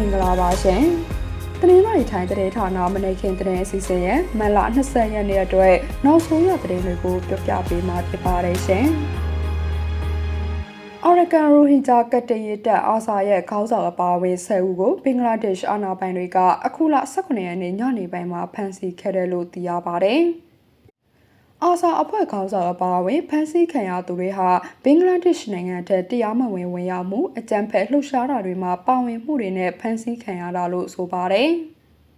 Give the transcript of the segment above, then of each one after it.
င်္ဂလာပါရှင်။တနင်္လာရီထိုင်တဲ့ဌာနမနေ့ခင်တဲ့အစီအစဉ်ရဲ့မန်လ20ရက်နေ့အတွက်နောက်ဆုံးရသတင်းတွေကိုပြောပြပေးမှာဖြစ်ပါတယ်ရှင်။ Oregon Rohingya ကတရေးတက်အာဆာရဲ့ခေါင်းဆောင်အပါအဝင်10ဦးကိုဘင်္ဂလားဒေ့ရှ်အာဏာပိုင်တွေကအခုလ18ရက်နေ့ညနေပိုင်းမှာဖမ်းဆီးခဲ့တယ်လို့သိရပါတယ်။ အာဆာအဖွဲ့ခေါင်းဆောင်အပါအဝင်ဖမ်းဆီးခံရသူတွေဟာဘင်္ဂလားဒေ့ရှ်နိုင်ငံထက်တရားမဝင်ဝင်ရောက်မှုအကြမ်းဖက်လှုပ်ရှားတာတွေမှာပါဝင်မှုတွေနဲ့ဖမ်းဆီးခံရတာလို့ဆိုပါတယ်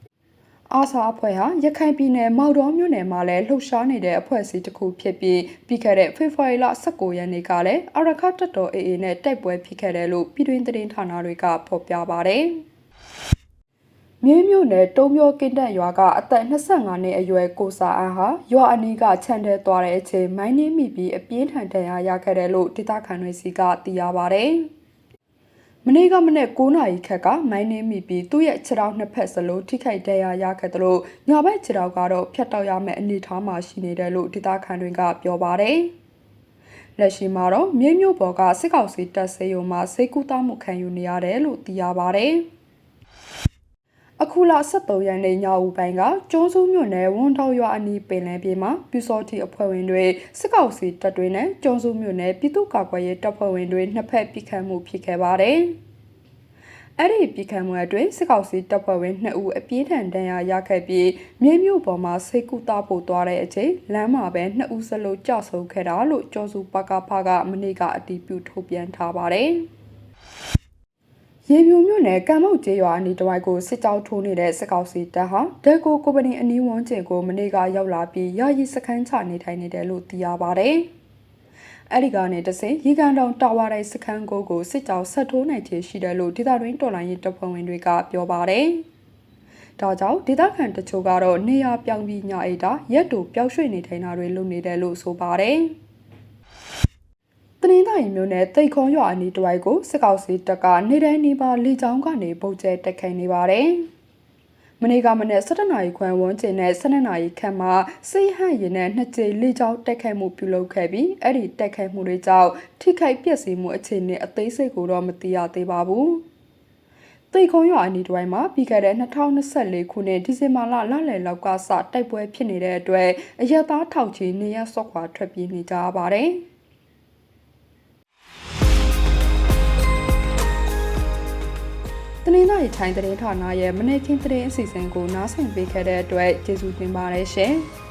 ။အာဆာအဖွဲ့ဟာရခိုင်ပြည်နယ်မောက်တော်မြို့နယ်မှာလည်းလှုပ်ရှားနေတဲ့အဖွဲ့အစည်းတစ်ခုဖြစ်ပြီးပြီးခဲ့တဲ့ဖေဖော်ဝါရီလ19ရက်နေ့ကလည်းအရခတ်တပ်တော် AA နဲ့တိုက်ပွဲဖြစ်ခဲ့တယ်လို့ပြည်တွင်းသတင်းဌာနတွေကဖော်ပြပါတယ်။ မြင်းမြို့နယ်တုံးမျိုးကင်းတက်ရွာကအသက်25နှစ်အရွယ်ကိုစာအန်းဟာရွာအနီးကခြံထဲသွားတဲ့အချိန်မိုင်းနှင်းမိပြီးအပြင်းထန်ဒဏ်ရာရခဲ့တယ်လို့ဒေသခံတွေစီကသိရပါဗျ။မနေ့ကမနေ့9နာရီခက်ကမိုင်းနှင်းမိပြီးသူ့ရဲ့ခြေထောက်နှစ်ဖက်စလုံးထိခိုက်ဒဏ်ရာရခဲ့တယ်လို့ညဘက်ခြေထောက်ကတော့ဖြတ်တောက်ရမယ့်အနေအထားမှာရှိနေတယ်လို့ဒေသခံတွေကပြောပါတယ်။လက်ရှိမှာတော့မြင်းမြို့ပေါ်ကစစ်ကောင်စီတပ်ဆေးရုံမှာစိတ်ကူးတောမှုခံယူနေရတယ်လို့သိရပါဗျ။ အခုလ23ရက်နေ့ညဦးပိုင်းကကျွန်းစုမြို့နယ်ဝန်တောက်ရွာအနီးပင်လယ်ပြင်မှာပြူစောတိအဖွဲ့ဝင်တွေစစ်ကောင်စီတပ်တွေနဲ့ကျွန်းစုမြို့နယ်ပြည်သူ့ကာကွယ်ရေးတပ်ဖွဲ့ဝင်တွေနှစ်ဖက်ပစ်ခတ်မှုဖြစ်ခဲ့ပါတယ်။အဲ့ဒီပြည်ခံမှုအတွင်းစစ်ကောင်စီတပ်ဖွဲ့ဝင်2ဦးအပြင်းထန်ဒဏ်ရာရခဲ့ပြီးမြေမြုပ်ပေါ်မှာစိတ်ကူတာပို့သွားတဲ့အချိန်လမ်းမှာပဲ2ဦးစလုံးကြဆုံးခဲ့တာလို့ကျော်စုပကဖကမနေ့ကအတည်ပြုထုတ်ပြန်ထားပါတယ်။ ရေပြူမြို့နယ်ကံမောက်ကျေးရွာအနီးတစ်ဝိုက်ကိုစစ်ကြောင်းထိုးနေတဲ့စစ်ကောင်စီတပ်ဟာဒက်ကိုကိုပနီအနီးဝန်းကျင်ကိုမနေ့ကရောက်လာပြီးယာယီစခန်းချနေထိုင်နေတယ်လို့သိရပါဗျ။အဲ့ဒီကနေတဆင်ရီကန်တောင်တာဝါတိုင်းစခန်းကိုကိုစစ်ကြောင်းဆက်ထိုးနိုင်ခြေရှိတယ်လို့ဒေသတွင်းတော်လိုင်းရေးတပ်ဖွဲ့ဝင်တွေကပြောပါတယ်။ဒါကြောင့်ဒေသခံတချို့ကတော့နေရာပြောင်းပြီးညအိတာရက်တူပျောက်ရွှေ့နေထိုင်တာတွေလုပ်နေတယ်လို့ဆိုပါတယ်။ တနင်္သာရီမြို့နယ်တိတ်ခွန်ရွာအနီးတစ်ဝိုက်ကိုစစ်ကောင်စီတပ်ကနေတိုင်းနေပါလေကြောင်းကနေပုံကျဲတက်ခိုင်နေပါတယ်။မနေ့ကမနေ့17နာရီခွဲဝန်းကျင်နဲ့12နာရီခန့်မှာစိတ်ဟန်ရင်နဲ့နှစ်ကြိမ်လေကြောင်းတက်ခိုင်မှုပြုလုပ်ခဲ့ပြီးအဲ့ဒီတက်ခိုင်မှုတွေကြောင့်ထိခိုက်ပျက်စီးမှုအခြေအနေအသေးစိတ်ကိုတော့မသိရသေးပါဘူး။တိတ်ခုံရွာအနီးတစ်ဝိုက်မှာပြီးခဲ့တဲ့2024ခုနှစ်ဒီဇင်ဘာလလလယ်လောက်ကစတိုက်ပွဲဖြစ်နေတဲ့အတွက်အရက်သားထောက်ချီနေရဆော့ခွာထွက်ပြေးနေကြရပါတယ်။ နင်္လာရီထိုင်းသတင်းဌာနရဲ့မနေ့ကင်းသတင်းအစီအစဉ်ကိုနားဆင်ပေးခဲ့တဲ့အတွက်ကျေးဇူးတင်ပါတယ်ရှင်။